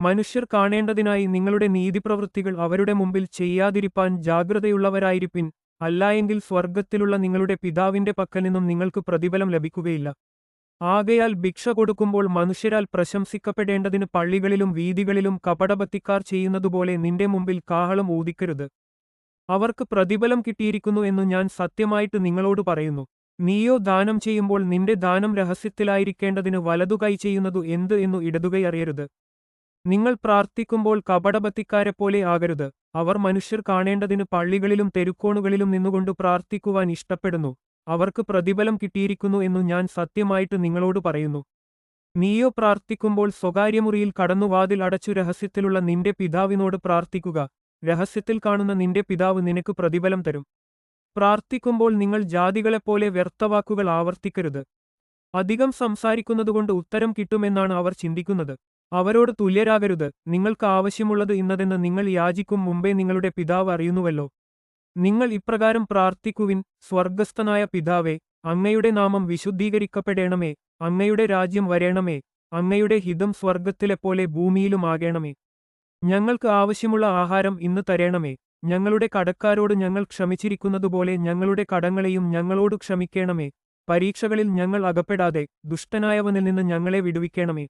മനുഷ്യർ കാണേണ്ടതിനായി നിങ്ങളുടെ നീതിപ്രവൃത്തികൾ അവരുടെ മുമ്പിൽ ചെയ്യാതിരിപ്പാൻ ജാഗ്രതയുള്ളവരായിരിപ്പിൻ അല്ലായെങ്കിൽ സ്വർഗത്തിലുള്ള നിങ്ങളുടെ പിതാവിന്റെ പക്കൽ നിന്നും നിങ്ങൾക്ക് പ്രതിഫലം ലഭിക്കുകയില്ല. ആകയാൽ ഭിക്ഷ കൊടുക്കുമ്പോൾ മനുഷ്യരാൽ പ്രശംസിക്കപ്പെടേണ്ടതിന് പള്ളികളിലും വീതികളിലും കപടബത്തിക്കാർ ചെയ്യുന്നതുപോലെ നിന്റെ മുമ്പിൽ കാഹളം ഊതിക്കരുത്. അവർക്ക് പ്രതിഫലം കിട്ടിയിരിക്കുന്നു എന്ന് ഞാൻ സത്യമായിട്ട് നിങ്ങളോട് പറയുന്നു. നീയോ ദാനം ചെയ്യുമ്പോൾ നിന്റെ ദാനം രഹസ്യത്തിലായിരിക്കേണ്ടതിന് വലതുകൈ ചെയ്യുന്നതു എന്ത് എന്നു ഇടതുകൈ അറിയരുത്. നിങ്ങൾ പ്രാർത്ഥിക്കുമ്പോൾ കപടഭത്തിക്കാരെപ്പോലെ ആകരുത്. അവർ മനുഷ്യർ കാണേണ്ടതിന് പള്ളികളിലും തെരുക്കോണുകളിലും നിന്നുകൊണ്ട് പ്രാർത്ഥിക്കുവാൻ ഇഷ്ടപ്പെടുന്നു. അവർക്ക് പ്രതിഫലം കിട്ടിയിരിക്കുന്നു എന്നു ഞാൻ സത്യമായിട്ട് നിങ്ങളോട് പറയുന്നു. നീയോ പ്രാർത്ഥിക്കുമ്പോൾ സ്വകാര്യമുറിയിൽ കടന്നു വാതിൽ അടച്ചു രഹസ്യത്തിലുള്ള നിന്റെ പിതാവിനോട് പ്രാർത്ഥിക്കുക. രഹസ്യത്തിൽ കാണുന്ന നിന്റെ പിതാവ് നിനക്ക് പ്രതിഫലം തരും. പ്രാർത്ഥിക്കുമ്പോൾ നിങ്ങൾ ജാതികളെപ്പോലെ വ്യർത്ഥവാക്കുകൾ ആവർത്തിക്കരുത്. അധികം സംസാരിക്കുന്നതുകൊണ്ട് ഉത്തരം കിട്ടുമെന്നാണ് അവർ ചിന്തിക്കുന്നത്. അവരോട് തുല്യരാകരുത്. നിങ്ങൾക്ക് ആവശ്യമുള്ളത് ഇന്നതെന്ന് നിങ്ങൾ യാചിക്കും മുമ്പേ നിങ്ങളുടെ പിതാവ് അറിയുന്നുവല്ലോ. നിങ്ങൾ ഇപ്രകാരം പ്രാർത്ഥിക്കുവിൻ സ്വർഗസ്ഥനായ പിതാവേ അങ്ങയുടെ നാമം വിശുദ്ധീകരിക്കപ്പെടേണമേ അങ്ങയുടെ രാജ്യം വരേണമേ അങ്ങയുടെ ഹിതം സ്വർഗത്തിലെപ്പോലെ ഭൂമിയിലും ആകേണമേ. ഞങ്ങൾക്ക് ആവശ്യമുള്ള ആഹാരം ഇന്ന് തരേണമേ. ഞങ്ങളുടെ കടക്കാരോട് ഞങ്ങൾ ക്ഷമിച്ചിരിക്കുന്നതുപോലെ ഞങ്ങളുടെ കടങ്ങളെയും ഞങ്ങളോട് ക്ഷമിക്കേണമേ. പരീക്ഷകളിൽ ഞങ്ങൾ അകപ്പെടാതെ ദുഷ്ടനായവനിൽ നിന്ന് ഞങ്ങളെ വിടുവിക്കണമേ.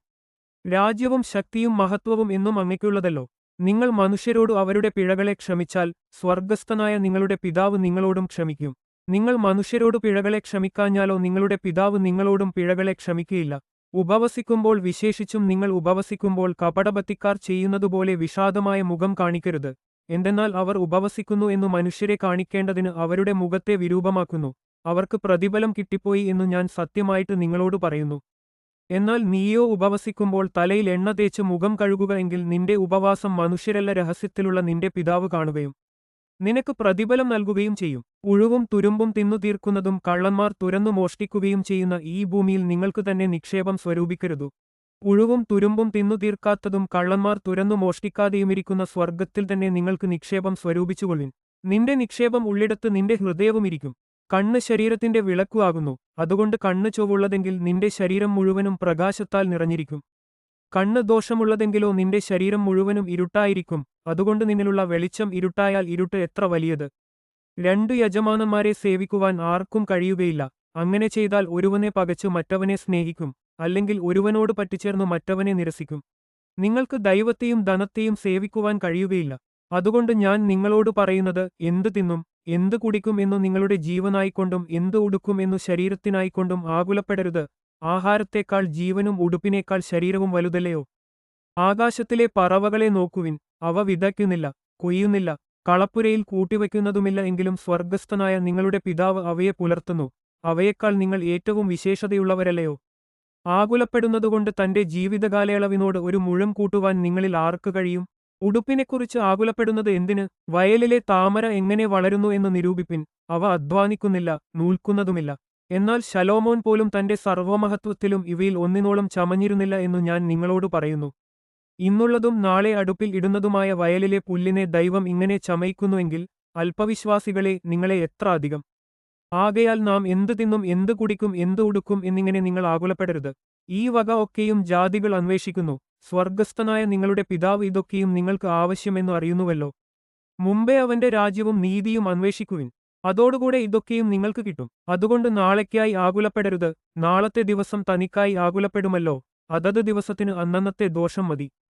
രാജ്യവും ശക്തിയും മഹത്വവും എന്നും അങ്ങയ്ക്കുള്ളതല്ലോ. നിങ്ങൾ മനുഷ്യരോട് അവരുടെ പിഴകളെ ക്ഷമിച്ചാൽ സ്വർഗസ്ഥനായ നിങ്ങളുടെ പിതാവ് നിങ്ങളോടും ക്ഷമിക്കും. നിങ്ങൾ മനുഷ്യരോട് പിഴകളെ ക്ഷമിക്കാഞ്ഞാലോ നിങ്ങളുടെ പിതാവ് നിങ്ങളോടും പിഴകളെ ക്ഷമിക്കുകയില്ല ഉപവസിക്കുമ്പോൾ വിശേഷിച്ചും നിങ്ങൾ ഉപവസിക്കുമ്പോൾ കപടബത്തിക്കാർ ചെയ്യുന്നതുപോലെ വിഷാദമായ മുഖം കാണിക്കരുത്. എന്തെന്നാൽ അവർ ഉപവസിക്കുന്നു എന്നു മനുഷ്യരെ കാണിക്കേണ്ടതിന് അവരുടെ മുഖത്തെ വിരൂപമാക്കുന്നു. അവർക്ക് പ്രതിഫലം കിട്ടിപ്പോയി എന്നു ഞാൻ സത്യമായിട്ട് നിങ്ങളോട് പറയുന്നു. എന്നാൽ നീയോ ഉപവസിക്കുമ്പോൾ തലയിൽ എണ്ണ തേച്ച് മുഖം കഴുകുക എങ്കിൽ നിന്റെ ഉപവാസം മനുഷ്യരല്ല രഹസ്യത്തിലുള്ള നിന്റെ പിതാവ് കാണുകയും നിനക്ക് പ്രതിഫലം നൽകുകയും ചെയ്യും. ഉഴുവും തുരുമ്പും തിന്നു തീർക്കുന്നതും കള്ളന്മാർ തുരന്നു മോഷ്ടിക്കുകയും ചെയ്യുന്ന ഈ ഭൂമിയിൽ നിങ്ങൾക്ക് തന്നെ നിക്ഷേപം സ്വരൂപിക്കരുത്. ഉഴുവും തുരുമ്പും തിന്നു തീർക്കാത്തതും കള്ളന്മാർ തുരന്നു മോഷ്ടിക്കാതെയുമിരിക്കുന്ന സ്വർഗത്തിൽ തന്നെ നിങ്ങൾക്ക് നിക്ഷേപം സ്വരൂപിച്ചുകൊള്ളിൻ നിന്റെ നിക്ഷേപം ഉള്ളിടത്ത് നിന്റെ ഹൃദയവുമിരിക്കും. കണ്ണ് ശരീരത്തിന്റെ വിളക്കു വിളക്കുവാകുന്നു അതുകൊണ്ട് കണ്ണ് ചൊവ്വുള്ളതെങ്കിൽ നിന്റെ ശരീരം മുഴുവനും പ്രകാശത്താൽ നിറഞ്ഞിരിക്കും. കണ്ണ് ദോഷമുള്ളതെങ്കിലോ നിന്റെ ശരീരം മുഴുവനും ഇരുട്ടായിരിക്കും. അതുകൊണ്ട് നിന്നിലുള്ള വെളിച്ചം ഇരുട്ടായാൽ ഇരുട്ട് എത്ര വലിയത്. രണ്ടു യജമാനന്മാരെ സേവിക്കുവാൻ ആർക്കും കഴിയുകയില്ല. അങ്ങനെ ചെയ്താൽ ഒരുവനെ പകച്ചു മറ്റവനെ സ്നേഹിക്കും. അല്ലെങ്കിൽ ഒരുവനോട് പറ്റിച്ചേർന്നു മറ്റവനെ നിരസിക്കും. നിങ്ങൾക്ക് ദൈവത്തെയും ധനത്തെയും സേവിക്കുവാൻ കഴിയുകയില്ല. അതുകൊണ്ട് ഞാൻ നിങ്ങളോട് പറയുന്നത് എന്തു തിന്നും എന്തു കുടിക്കും എന്നു നിങ്ങളുടെ ജീവനായിക്കൊണ്ടും എന്തു ഉടുക്കും എന്നു ശരീരത്തിനായിക്കൊണ്ടും ആകുലപ്പെടരുത്. ആഹാരത്തേക്കാൾ ജീവനും ഉടുപ്പിനേക്കാൾ ശരീരവും വലുതല്ലയോ? ആകാശത്തിലെ പറവകളെ നോക്കുവിൻ അവ വിതയ്ക്കുന്നില്ല കൊയ്യുന്നില്ല കളപ്പുരയിൽ കൂട്ടിവയ്ക്കുന്നതുമില്ല എങ്കിലും സ്വർഗസ്ഥനായ നിങ്ങളുടെ പിതാവ് അവയെ പുലർത്തുന്നു. അവയേക്കാൾ നിങ്ങൾ ഏറ്റവും വിശേഷതയുള്ളവരല്ലയോ? ആകുലപ്പെടുന്നതുകൊണ്ട് തന്റെ ജീവിതകാലയളവിനോട് ഒരു മുഴം കൂട്ടുവാൻ നിങ്ങളിൽ ആർക്ക് കഴിയും? ഉടുപ്പിനെക്കുറിച്ച് ആകുലപ്പെടുന്നത് എന്തിന്? വയലിലെ താമര എങ്ങനെ വളരുന്നു എന്ന് നിരൂപിപ്പിൻ. അവ അധ്വാനിക്കുന്നില്ല നൂൽക്കുന്നതുമില്ല. എന്നാൽ ശലോമോൻ പോലും തന്റെ സർവമഹത്വത്തിലും ഇവയിൽ ഒന്നിനോളം ചമഞ്ഞിരുന്നില്ല എന്നു ഞാൻ നിങ്ങളോട് പറയുന്നു. ഇന്നുള്ളതും നാളെ അടുപ്പിൽ ഇടുന്നതുമായ വയലിലെ പുല്ലിനെ ദൈവം ഇങ്ങനെ ചമയിക്കുന്നുവെങ്കിൽ അല്പവിശ്വാസികളെ നിങ്ങളെ എത്ര അധികം? ആകയാൽ നാം എന്തു തിന്നും എന്തു കുടിക്കും എന്തു ഉടുക്കും എന്നിങ്ങനെ നിങ്ങൾ ആകുലപ്പെടരുത്. ഈ വക ഒക്കെയും ജാതികൾ അന്വേഷിക്കുന്നു. സ്വർഗസ്ഥനായ നിങ്ങളുടെ പിതാവ് ഇതൊക്കെയും നിങ്ങൾക്ക് ആവശ്യമെന്നു അറിയുന്നുവല്ലോ. മുമ്പേ അവന്റെ രാജ്യവും നീതിയും അന്വേഷിക്കുവിൻ. അതോടുകൂടെ ഇതൊക്കെയും നിങ്ങൾക്ക് കിട്ടും. അതുകൊണ്ട് നാളേക്കായി ആകുലപ്പെടരുത്. നാളത്തെ ദിവസം തനിക്കായി ആകുലപ്പെടുമല്ലോ. അതത് ദിവസത്തിന് അന്നന്നത്തെ ദോഷം മതി.